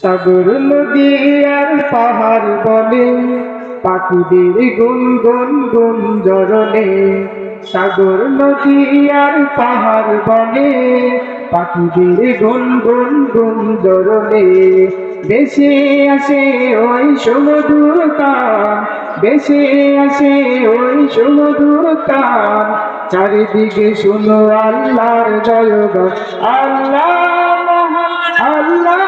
সাগর নদী আর পাহাড় বলে পাখিদের গুন গুন গুন জরনে সাগর নদী আর পাহাড় বলে পাখিদের গুন গুন গুন জরনে বেশি আসে ওই সমুদ্র কান বেশি আসে ওই সমুদ্র কান চারিদিকে শুনো আল্লাহর জয়গান। আল্লাহ আল্লাহ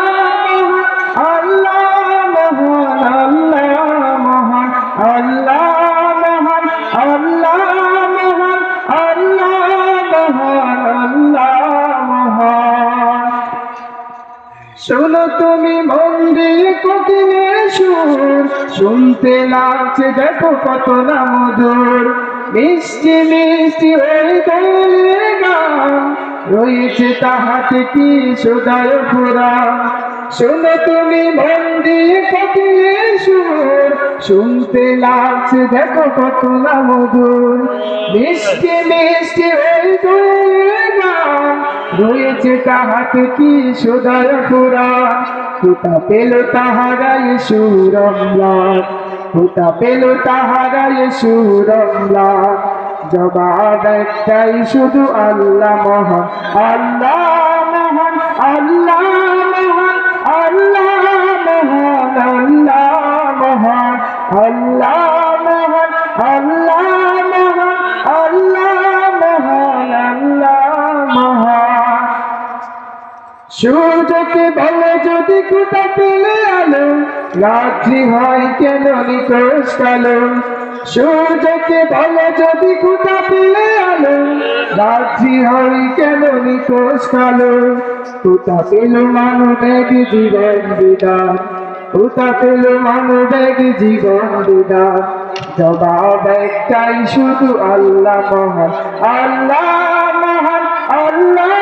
শোনো তুমি মন্দির কোকিলের সুর শুনতে লাগছে দেখো কত না মধুর। মিষ্টি মিষ্টি হয়ে গেলে গান রয়েছে তাহাতে কি সুদায় পুরা শোনো তুমি মন্দির কোকিলের সুর শুনতে লাগছে দেখো কত না মধুর। মিষ্টি মিষ্টি হয়ে গেলে রয়েছে তাহাতে কি সুদর পুরা কোথা পেল তাহারাই সুরমলা কোথা পেল তাহারাই সুরমলা জবাব একটাই, শুধু আল্লাহ মহান। আল্লাহ সূর্যকে বলে যদি কোথা পেলে আলো, রাত্রি হয় কেন নিকোষ কালো? সূর্যকে বলে যদি কোথা পেলে আলো, রাত্রি হয় কেন নিকোষ কালো? কোথা পেল মানব এক জীবন বিদান কোথা পেল মানব এক জীবন বিদান জবাব একটাই, শুধু আল্লাহ মহান। আল্লাহ মহান, আল্লাহ